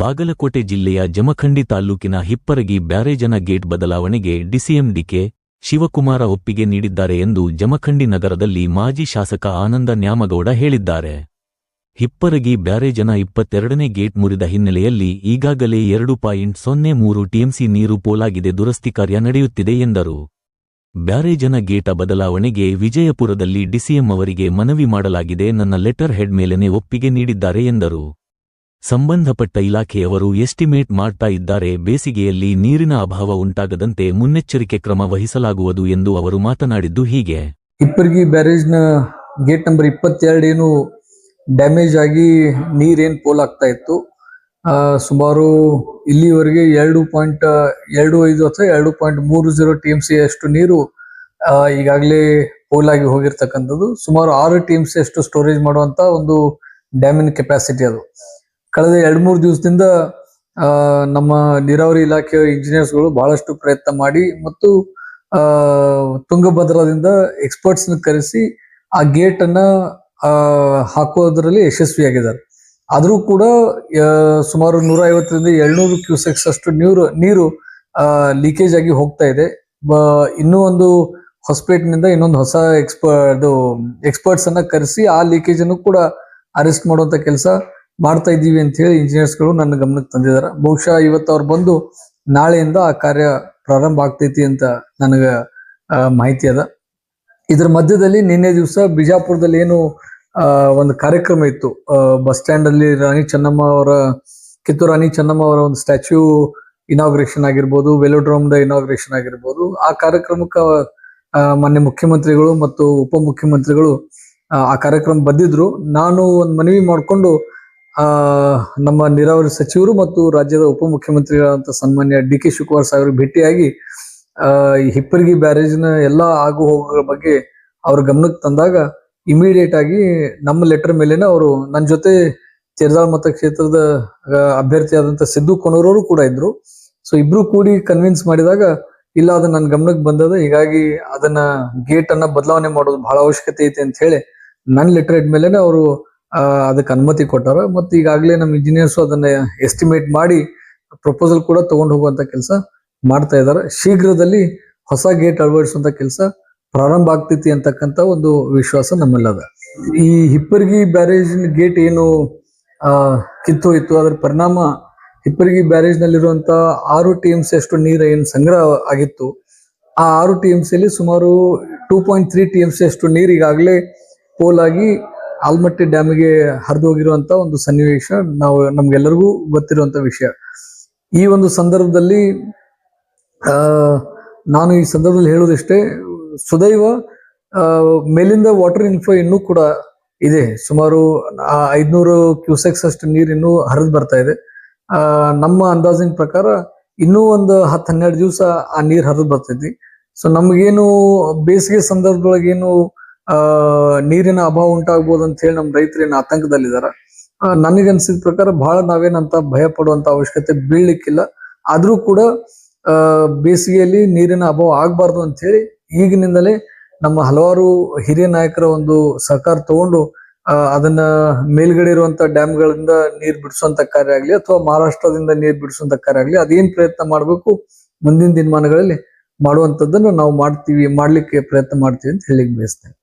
ಬಾಗಲಕೋಟೆ ಜಿಲ್ಲೆಯ ಜಮಖಂಡಿ ತಾಲ್ಲೂಕಿನ ಹಿಪ್ಪರಗಿ ಬ್ಯಾರೇಜನ ಗೇಟ್ ಬದಲಾವಣೆಗೆ ಡಿಸಿಎಂ ಡಿಕೆ ಶಿವಕುಮಾರ ಒಪ್ಪಿಗೆ ನೀಡಿದ್ದಾರೆ ಎಂದು ಜಮಖಂಡಿ ನಗರದಲ್ಲಿ ಮಾಜಿ ಶಾಸಕ ಆನಂದ ನ್ಯಾಮಗೌಡ ಹೇಳಿದ್ದಾರೆ. ಹಿಪ್ಪರಗಿ ಬ್ಯಾರೇಜನ ಇಪ್ಪತ್ತೆರಡನೇ ಗೇಟ್ ಮುರಿದ ಹಿನ್ನೆಲೆಯಲ್ಲಿ ಈಗಾಗಲೇ ಎರಡು ಪಾಯಿಂಟ್ ಸೊನ್ನೆ ಮೂರು ಟಿಎಂಸಿ ನೀರು ಪೋಲಾಗಿದೆ ದುರಸ್ತಿ ಕಾರ್ಯ ನಡೆಯುತ್ತಿದೆ ಎಂದರು. ಬ್ಯಾರೇಜನ ಗೇಟ ಬದಲಾವಣೆಗೆ ವಿಜಯಪುರದಲ್ಲಿ ಡಿಸಿಎಂ ಅವರಿಗೆ ಮನವಿ ಮಾಡಲಾಗಿದೆ, ನನ್ನ ಲೆಟರ್ ಹೆಡ್ ಮೇಲೆನೆ ಒಪ್ಪಿಗೆ ನೀಡಿದ್ದಾರೆ ಎಂದರು. ಸಂಬಂಧಪಟ್ಟ ಇಲಾಖೆಯವರು ಎಸ್ಟಿಮೇಟ್ ಮಾಡ್ತಾ ಇದ್ದಾರೆ. ಬೇಸಿಗೆಯಲ್ಲಿ ನೀರಿನ ಅಭಾವ ಉಂಟಾಗದಂತೆ ಮುನ್ನೆಚ್ಚರಿಕೆ ಕ್ರಮ ವಹಿಸಲಾಗುವುದು ಎಂದು ಅವರು ಮಾತನಾಡಿದ್ದು, ಹೀಗೆ. ಇಪ್ಪರ್ಗಿ ಬ್ಯಾರೇಜ್ನ ಗೇಟ್ ನಂಬರ್ ಇಪ್ಪತ್ತೆರಡು ಏನು ಡ್ಯಾಮೇಜ್ ಆಗಿ ನೀರೇನು ಪೋಲ್ ಆಗ್ತಾ ಇತ್ತು. ಸುಮಾರು ಇಲ್ಲಿವರೆಗೆ ಎರಡು ಪಾಯಿಂಟ್, ಎರಡು ಐದು ಅಥವಾ ಎರಡು ಪಾಯಿಂಟ್ ಮೂರು ಜೀರೋ ಟಿ ಎಂ ಸಿ ಅಷ್ಟು ನೀರು ಈಗಾಗಲೇ ಪೋಲ್ ಆಗಿ ಹೋಗಿರ್ತಕ್ಕಂಥದ್ದು. ಸುಮಾರು ಆರು ಟಿ ಎಂ ಸಿ ಅಷ್ಟು ಸ್ಟೋರೇಜ್ ಮಾಡುವಂಥ ಒಂದು ಡ್ಯಾಮಿನ ಕೆಪಾಸಿಟಿ ಅದು. ಕಳೆದ ಎರಡ್ ಮೂರು ದಿವಸದಿಂದ ನಮ್ಮ ನೀರಾವರಿ ಇಲಾಖೆಯ ಇಂಜಿನಿಯರ್ಸ್ಗಳು ಬಹಳಷ್ಟು ಪ್ರಯತ್ನ ಮಾಡಿ ಮತ್ತು ತುಂಗಭದ್ರಾದಿಂದ ಎಕ್ಸ್ಪರ್ಟ್ಸ್ ಕರೆಸಿ ಆ ಗೇಟ್ ಅನ್ನ ಹಾಕೋದ್ರಲ್ಲಿ ಯಶಸ್ವಿಯಾಗಿದ್ದಾರೆ. ಆದರೂ ಕೂಡ ಸುಮಾರು ನೂರ ಐವತ್ತರಿಂದ ಏಳ್ನೂರು ಕ್ಯೂಸೆಕ್ಸ್ ಅಷ್ಟು ನೀರು ನೀರು ಲೀಕೇಜ್ ಆಗಿ ಹೋಗ್ತಾ ಇದೆ. ಇನ್ನೂ ಒಂದು ಹೊಸಪೇಟ್ನಿಂದ ಇನ್ನೊಂದು ಹೊಸ ಎಕ್ಸ್ಪರ್ಟ್ ಎಕ್ಸ್ಪರ್ಟ್ಸ್ ಅನ್ನ ಕರೆಸಿ ಆ ಲೀಕೇಜ್ ಅನ್ನು ಕೂಡ ಅರೆಸ್ಟ್ ಮಾಡುವಂತ ಕೆಲಸ ಮಾಡ್ತಾ ಇದ್ದೀವಿ ಅಂತ ಹೇಳಿ ಇಂಜಿನಿಯರ್ಸ್ಗಳು ನನ್ನ ಗಮನಕ್ಕೆ ತಂದಿದ್ದಾರೆ. ಬಹುಶಃ ಇವತ್ತು ಅವ್ರು ಬಂದು ನಾಳೆಯಿಂದ ಆ ಕಾರ್ಯ ಪ್ರಾರಂಭ ಆಗ್ತೈತಿ ಅಂತ ನನಗ ಮಾಹಿತಿ ಅದ. ಇದ್ರ ಮಧ್ಯದಲ್ಲಿ ನಿನ್ನೆ ದಿವಸ ಬಿಜಾಪುರದಲ್ಲಿ ಏನು ಒಂದು ಕಾರ್ಯಕ್ರಮ ಇತ್ತು. ಬಸ್ ಸ್ಟ್ಯಾಂಡ್ ಅಲ್ಲಿ ರಾಣಿ ಚೆನ್ನಮ್ಮ ಅವರ, ಕಿತ್ತೂರು ರಾಣಿ ಚೆನ್ನಮ್ಮ ಅವರ ಒಂದು ಸ್ಟ್ಯಾಚ್ಯೂ ಇನಾಗ್ರೇಷನ್ ಆಗಿರ್ಬೋದು ವೆಲೋಡ್ರೋಮ್ ದ ಇನಾಗ್ರೇಷನ್ ಆಗಿರ್ಬೋದು. ಆ ಕಾರ್ಯಕ್ರಮಕ್ಕೆ ಮಾನ್ಯ ಮುಖ್ಯಮಂತ್ರಿಗಳು ಮತ್ತು ಉಪಮುಖ್ಯಮಂತ್ರಿಗಳು ಆ ಕಾರ್ಯಕ್ರಮ ಬಂದಿದ್ರು. ನಾನು ಒಂದು ಮನವಿ ಮಾಡಿಕೊಂಡು ಆ, ನಮ್ಮ ನೀರಾವರಿ ಸಚಿವರು ಮತ್ತು ರಾಜ್ಯದ ಉಪಮುಖ್ಯಮಂತ್ರಿಗಳಂತ ಸನ್ಮಾನ್ಯ ಡಿ ಕೆ ಶಿವಕುಮಾರ್ ಸಾಹೇಬ್ರಿಗೆ ಭೇಟಿಯಾಗಿ ಹಿಪ್ಪರ್ಗಿ ಹಿಪ್ಪರಗಿ ಬ್ಯಾರೇಜ್ನ ಎಲ್ಲಾ ಆಗು ಹೋಗುಗಳ ಬಗ್ಗೆ ಅವ್ರ ಗಮನಕ್ಕೆ ತಂದಾಗ ಇಮಿಡಿಯೇಟ್ ಆಗಿ ನಮ್ಮ ಲೆಟರ್ ಮೇಲೆನೆ ಅವರು ನನ್ನ ಜೊತೆ ಚೇರ್ದಾಳ್ ಮತಕ್ಷೇತ್ರದ ಅಭ್ಯರ್ಥಿ ಅಭ್ಯರ್ಥಿಯಾದಂತ ಸಿದ್ದು ಕೊನೂರವರು ಕೂಡ ಇದ್ರು. ಸೊ ಇಬ್ರು ಕೂಡಿ ಕನ್ವಿನ್ಸ್ ಮಾಡಿದಾಗ ಇಲ್ಲ, ಅದು ನನ್ನ ಗಮನಕ್ಕೆ ಬಂದದ, ಹೀಗಾಗಿ ಅದನ್ನ ಗೇಟ್ ಅನ್ನ ಬದಲಾವಣೆ ಮಾಡೋದು ಬಹಳ ಅವಶ್ಯಕತೆ ಐತೆ ಅಂತ ಹೇಳಿ ನನ್ನ ಲೆಟರ್ ಇದ್ಮೇಲೆ ಅವರು ಅದಕ್ಕೆ ಅನುಮತಿ ಕೊಟ್ಟಾರ ಮತ್ತು ಈಗಾಗಲೇ ನಮ್ಮ ಇಂಜಿನಿಯರ್ಸ್ ಅದನ್ನ ಎಸ್ಟಿಮೇಟ್ ಮಾಡಿ ಪ್ರಪೋಸಲ್ ಕೂಡ ತಗೊಂಡು ಹೋಗುವಂತ ಕೆಲಸ ಮಾಡ್ತಾ ಇದ್ದಾರೆ ಶೀಘ್ರದಲ್ಲಿ ಹೊಸ ಗೇಟ್ ಅಳವಡಿಸುವಂತ ಕೆಲಸ ಪ್ರಾರಂಭ ಆಗ್ತೈತಿ ಅಂತಕ್ಕಂಥ ಒಂದು ವಿಶ್ವಾಸ ನಮ್ಮಲ್ಲದ ಈ ಹಿಪ್ಪರ್ಗಿ ಬ್ಯಾರೇಜ್ ಗೇಟ್ ಏನು ಕಿತ್ತೋಯ್ತು ಅದರ ಪರಿಣಾಮ ಹಿಪ್ಪರ್ಗಿ ಬ್ಯಾರೇಜ್ ನಲ್ಲಿರುವಂತ ಆರು ಟಿ ಸಿ ಅಷ್ಟು ನೀರು ಏನು ಸಂಗ್ರಹ ಆಗಿತ್ತು. ಆ ಆರು ಟಿ ಸಿಯಲ್ಲಿ ಸುಮಾರು two point three T M ಅಷ್ಟು ನೀರು ಈಗಾಗಲೇ ಪೋಲಾಗಿ ಆಲ್ಮಟ್ಟಿ ಡ್ಯಾಮಿಗೆ ಹರಿದು ಹೋಗಿರುವಂತ ಒಂದು ಸನ್ನಿವೇಶ ನಾವು ನಮ್ಗೆಲ್ಲರಿಗೂ ಗೊತ್ತಿರುವಂತ ವಿಷಯ. ಈ ಒಂದು ಸಂದರ್ಭದಲ್ಲಿ, ಆ, ನಾನು ಈ ಸಂದರ್ಭದಲ್ಲಿ ಹೇಳೋದಿಷ್ಟೇ ಸುದೈವ ಮೇಲಿಂದ ವಾಟರ್ ಇನ್ಫ್ಲೋ ಇನ್ನೂ ಕೂಡ ಇದೆ. ಸುಮಾರು ಐದ್ನೂರು ಕ್ಯೂಸೆಕ್ಸ್ ಅಷ್ಟು ನೀರು ಇನ್ನೂ ಹರಿದು ಬರ್ತಾ ಇದೆ. ನಮ್ಮ ಅಂದಾಜಿನ ಪ್ರಕಾರ ಇನ್ನೂ ಒಂದು ಹತ್ತು ಹನ್ನೆರಡು ದಿವಸ ಆ ನೀರು ಹರಿದು ಬರ್ತೈತಿ ಸೊ ನಮಗೇನು ಬೇಸಿಗೆ ಸಂದರ್ಭದೊಳಗೆ ಏನು ಆ, ನೀರಿನ ಅಭಾವ ಉಂಟಾಗ್ಬೋದು ಅಂತ ಹೇಳಿ ರೈತರು ಏನು ಆತಂಕದಲ್ಲಿದ್ದಾರೆ ನನಗನ್ಸಿದ ಪ್ರಕಾರ ಬಹಳ ನಾವೇನಂತ ಭಯ ಪಡುವಂತ ಅವಶ್ಯಕತೆ ಬೀಳ್ಲಿಕ್ಕಿಲ್ಲ. ಆದ್ರೂ ಕೂಡ ಬೇಸಿಗೆಯಲ್ಲಿ ನೀರಿನ ಅಭಾವ ಆಗ್ಬಾರ್ದು ಅಂತ ಹೇಳಿ ಈಗಿನಿಂದಲೇ ನಮ್ಮ ಹಲವಾರು ಹಿರಿಯ ನಾಯಕರ ಒಂದು ಸಹಕಾರ ತಗೊಂಡು ಅದನ್ನ ಮೇಲ್ಗಡೆ ಇರುವಂತ ಡ್ಯಾಮ್ಗಳಿಂದ ನೀರ್ ಬಿಡಿಸುವಂತ ಕಾರ್ಯ ಆಗ್ಲಿ ಅಥವಾ ಮಹಾರಾಷ್ಟ್ರದಿಂದ ನೀರ್ ಬಿಡಿಸುವಂತ ಕಾರ್ಯ ಆಗ್ಲಿ ಅದೇನ್ ಪ್ರಯತ್ನ ಮಾಡ್ಬೇಕು ಮುಂದಿನ ದಿನಮಾನಗಳಲ್ಲಿ ಮಾಡುವಂತದ್ದನ್ನು ನಾವು ಮಾಡ್ತೀವಿ, ಮಾಡ್ಲಿಕ್ಕೆ ಪ್ರಯತ್ನ ಮಾಡ್ತೀವಿ ಅಂತ ಹೇಳಿಕ್ ಬಯಸ್ತೇನೆ.